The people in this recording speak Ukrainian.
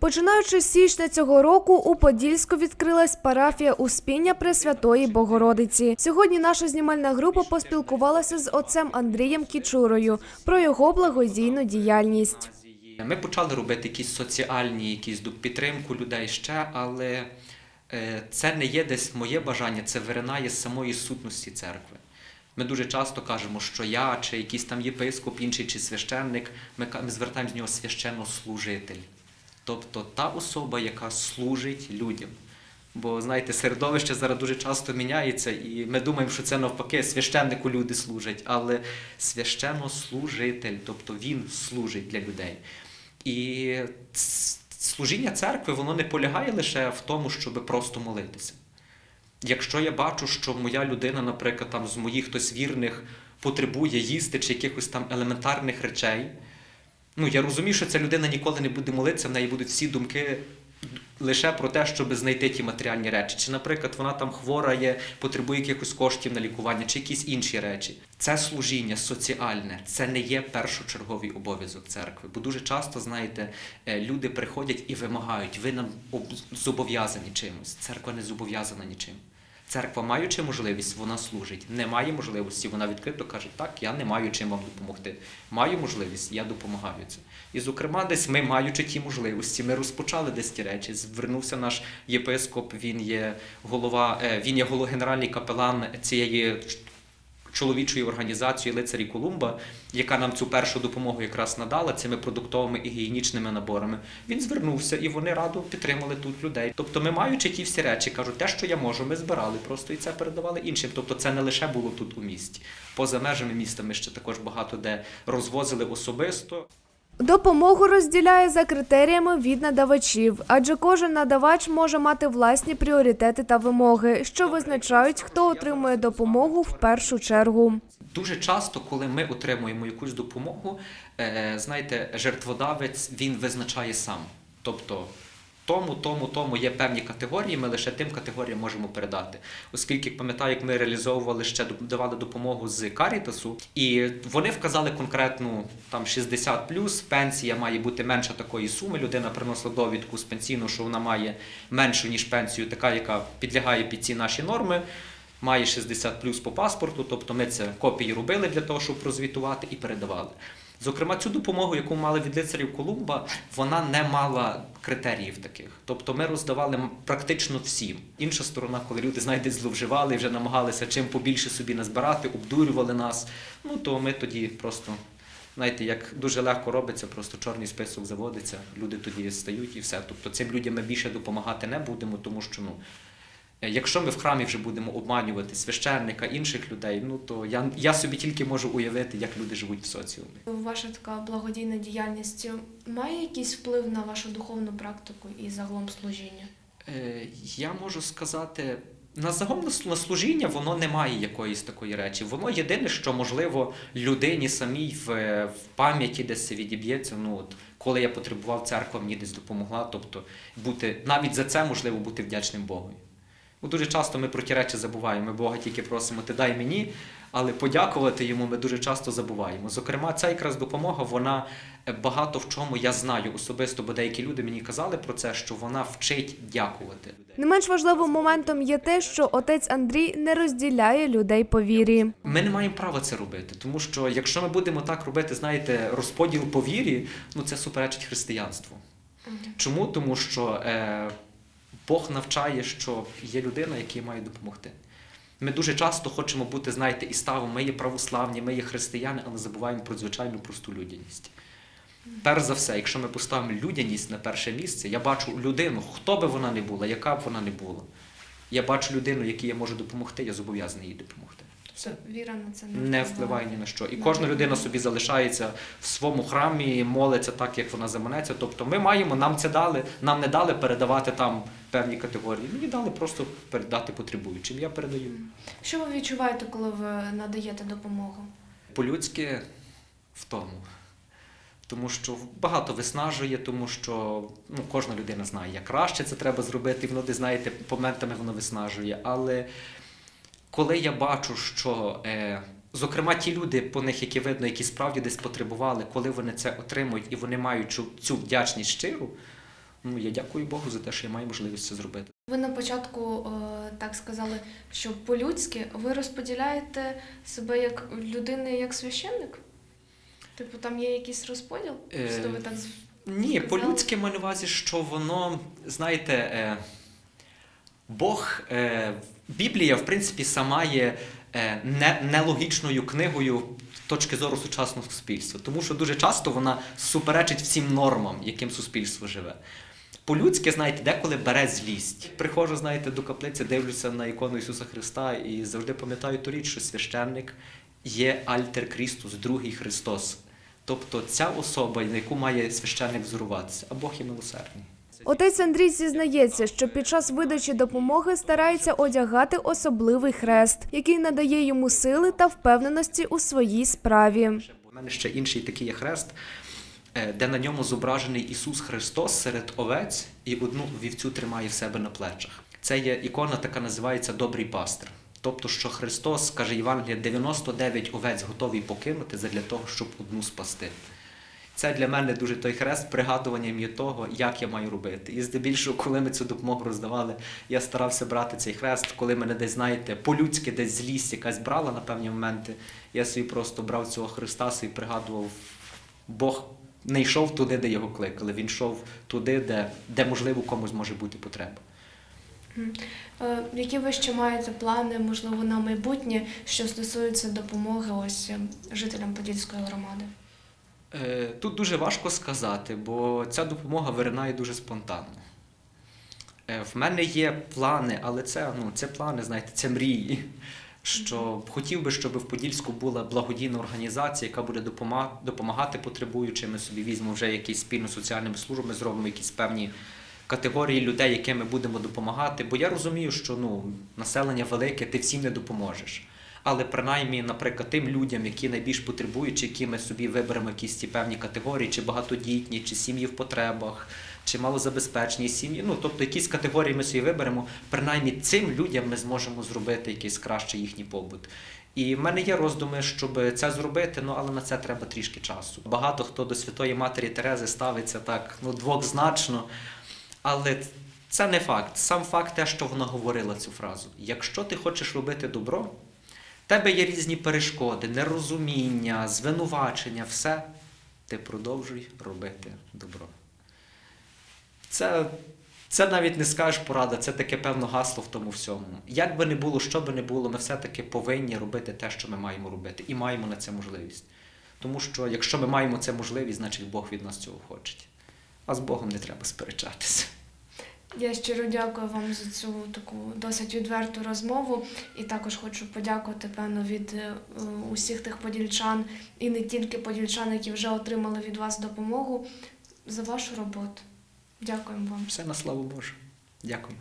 Починаючи з січня цього року, у Подільську відкрилась парафія Успіння Пресвятої Богородиці. Сьогодні наша знімальна група поспілкувалася з отцем Андрієм Кічурою про його благодійну діяльність. Ми почали робити якісь соціальні, якісь підтримку людей ще, але е, це не є десь моє бажання, це виринає з самої сутності церкви. Ми дуже часто кажемо, що я, чи якийсь там єпископ, інший чи священник, ми звертаємо з нього священнослужитель. Тобто та особа, яка служить людям. Бо знаєте, середовище зараз дуже часто міняється, і ми думаємо, що це навпаки священнику люди служать, але священнослужитель, тобто він служить для людей. І служіння церкви воно не полягає лише в тому, щоб просто молитися. Якщо я бачу, що моя людина, наприклад, там з моїх хтось вірних потребує їсти чи якихось там елементарних речей, ну я розумію, що ця людина ніколи не буде молитися, в неї будуть всі думки лише про те, щоб знайти ті матеріальні речі. Чи, наприклад, вона там хвора є, потребує якихось коштів на лікування, чи якісь інші речі. Це служіння соціальне, це не є першочерговий обов'язок церкви. Бо дуже часто, знаєте, е, люди приходять і вимагають, ви нам зобов'язані чимось. Церква не зобов'язана нічим. Церква, маючи можливість, вона служить. Не має можливості, вона відкрито каже, так, я не маю чим вам допомогти. Маю можливість, я допомагаю це. І, зокрема, десь ми, маючи ті можливості, ми розпочали десь ті речі. Звернувся наш єпископ, він є голова, е, він є генеральний капелан цієї чоловічої організації лицарі Колумба, яка нам цю першу допомогу якраз надала цими продуктовими і гігієнічними наборами. Він звернувся і вони радо підтримали тут людей. Тобто, ми маючи ті всі речі, кажуть, те, що я можу, ми збирали просто і це передавали іншим. Тобто, це не лише було тут у місті. Поза межами міста ми ще також багато де розвозили особисто. Допомогу розділяє за критеріями від надавачів, адже кожен надавач може мати власні пріоритети та вимоги, що визначають, хто отримує допомогу в першу чергу. Дуже часто, коли ми отримуємо якусь допомогу, е, знаєте, жертводавець він визначає сам. Тобто тому, тому, тому є певні категорії, ми лише тим категоріям можемо передати. Оскільки пам'ятаю, як ми реалізовували ще давали допомогу з Карітасу, і вони вказали конкретну там 60 пенсія має бути менша такої суми. Людина приносила довідку з пенсійну, що вона має меншу ніж пенсію, така, яка підлягає під ці наші норми має 60 плюс по паспорту, тобто ми це копії робили для того, щоб прозвітувати і передавали. Зокрема, цю допомогу, яку мали від лицарів Колумба, вона не мала критеріїв таких. Тобто ми роздавали практично всім. Інша сторона, коли люди, знаєте, зловживали вже намагалися чим побільше собі назбирати, обдурювали нас, ну то ми тоді просто. Знаєте, як дуже легко робиться, просто чорний список заводиться, люди тоді стають і все. Тобто цим людям ми більше допомагати не будемо, тому що ну, Якщо ми в храмі вже будемо обманювати священника, інших людей, ну то я, я собі тільки можу уявити, як люди живуть в соціумі. Ваша така благодійна діяльність має якийсь вплив на вашу духовну практику і загалом служіння? Е, я можу сказати, на загалом на служіння воно не має якоїсь такої речі. Воно єдине, що можливо людині самій в, в пам'яті десь відіб'ється. Ну от коли я потребував, церква мені десь допомогла. Тобто бути навіть за це можливо бути вдячним Богу. Бо дуже часто ми про ті речі забуваємо. Ми Бога тільки просимо, ти дай мені, але подякувати йому ми дуже часто забуваємо. Зокрема, ця якраз допомога, вона е, багато в чому я знаю особисто, бо деякі люди мені казали про це, що вона вчить дякувати. Не менш важливим моментом є те, що отець Андрій не розділяє людей по вірі. Ми не маємо права це робити, тому що якщо ми будемо так робити, знаєте, розподіл по вірі, ну це суперечить християнству. Чому? Тому що е, Бог навчає, що є людина, якій має допомогти. Ми дуже часто хочемо бути, знаєте, і ставом, ми є православні, ми є християни, але забуваємо про звичайну просту людяність. Перш за все, якщо ми поставимо людяність на перше місце, я бачу людину, хто би вона не була, яка б вона не була. Я бачу людину, якій я можу допомогти, я зобов'язаний їй допомогти. Все Віра на це не впливає ні на що. І кожна людина собі залишається в своєму храмі, молиться так, як вона заманеться. Тобто ми маємо, нам це дали, нам не дали передавати там певні категорії. Мені дали просто передати потребуючим. Я передаю. Що ви відчуваєте, коли ви надаєте допомогу? По-людськи в тому. Тому що багато виснажує, тому що ну, кожна людина знає, як краще це треба зробити, і воно десь, знаєте, моментами воно виснажує. Але коли я бачу, що, е, зокрема, ті люди, по них, які видно, які справді десь потребували, коли вони це отримують і вони мають цю, цю вдячність щиру, Ну, я дякую Богу за те, що я маю можливість це зробити. Ви на початку е, так сказали, що по-людськи ви розподіляєте себе як людини, як священник? Типу, там є якийсь розподіл? Е, ви так Ні, по-людськи маю на увазі, що воно, знаєте, е, Бог, е, Біблія, в принципі, сама є е, не, нелогічною книгою з точки зору сучасного суспільства, тому що дуже часто вона суперечить всім нормам, яким суспільство живе. По-людськи, знаєте, деколи бере злість. Приходжу, знаєте, до каплиці, дивлюся на ікону Ісуса Христа і завжди пам'ятаю ту річ, що священник є Альтер Крістус, другий Христос. Тобто ця особа, на яку має священник взоруватися, а Бог є милосердний. Отець Андрій зізнається, що під час видачі допомоги старається одягати особливий хрест, який надає йому сили та впевненості у своїй справі. У мене ще інший такий є хрест, е, де на ньому зображений Ісус Христос серед овець і одну вівцю тримає в себе на плечах. Це є ікона, така називається Добрий пастир. Тобто, що Христос, каже Євангелія, 99 овець готовий покинути для того, щоб одну спасти. Це для мене дуже той хрест пригадуванням того, як я маю робити. І здебільшого, коли ми цю допомогу роздавали, я старався брати цей хрест, коли мене десь, знаєте, по-людськи десь злість якась брала на певні моменти. Я собі просто брав цього Христа собі пригадував, Бог не йшов туди, де його кликали. Він йшов туди, де, де можливо комусь може бути потреба. Е, Які ви ще маєте плани, можливо, на майбутнє, що стосується допомоги ось е, жителям Подільської громади? Е, Тут дуже важко сказати, бо ця допомога виринає дуже спонтанно. Е, В мене є плани, але це, ну, це плани, знаєте, це мрії. Що хотів би, щоб в Подільську була благодійна організація, яка буде допомагати потребуючим. Ми собі візьмемо вже якісь спільно з соціальними службами, зробимо якісь певні категорії людей, яким ми будемо допомагати. Бо я розумію, що ну, населення велике, ти всім не допоможеш. Але принаймні, наприклад, тим людям, які найбільш потребують, чи які ми собі виберемо якісь ті певні категорії, чи багатодітні, чи сім'ї в потребах, чи малозабезпечені сім'ї. Ну, тобто якісь категорії ми собі виберемо, принаймні цим людям ми зможемо зробити якийсь кращий їхній побут. І в мене є роздуми, щоб це зробити, ну але на це треба трішки часу. Багато хто до Святої Матері Терези ставиться так, ну, двозначно. Але це не факт. Сам факт те, що вона говорила цю фразу. Якщо ти хочеш робити добро, в тебе є різні перешкоди, нерозуміння, звинувачення, все, ти продовжуй робити добро. Це, це навіть не скажеш порада, це таке певно гасло в тому всьому. Як би не було, що би не було, ми все-таки повинні робити те, що ми маємо робити, і маємо на це можливість. Тому що якщо ми маємо це можливість, значить Бог від нас цього хоче. А з Богом не треба сперечатися. Я щиро дякую вам за цю таку досить відверту розмову. І також хочу подякувати, певно, від е, усіх тих подільчан і не тільки подільчан, які вже отримали від вас допомогу за вашу роботу. Дякуємо вам. Все на славу Божу. Дякую.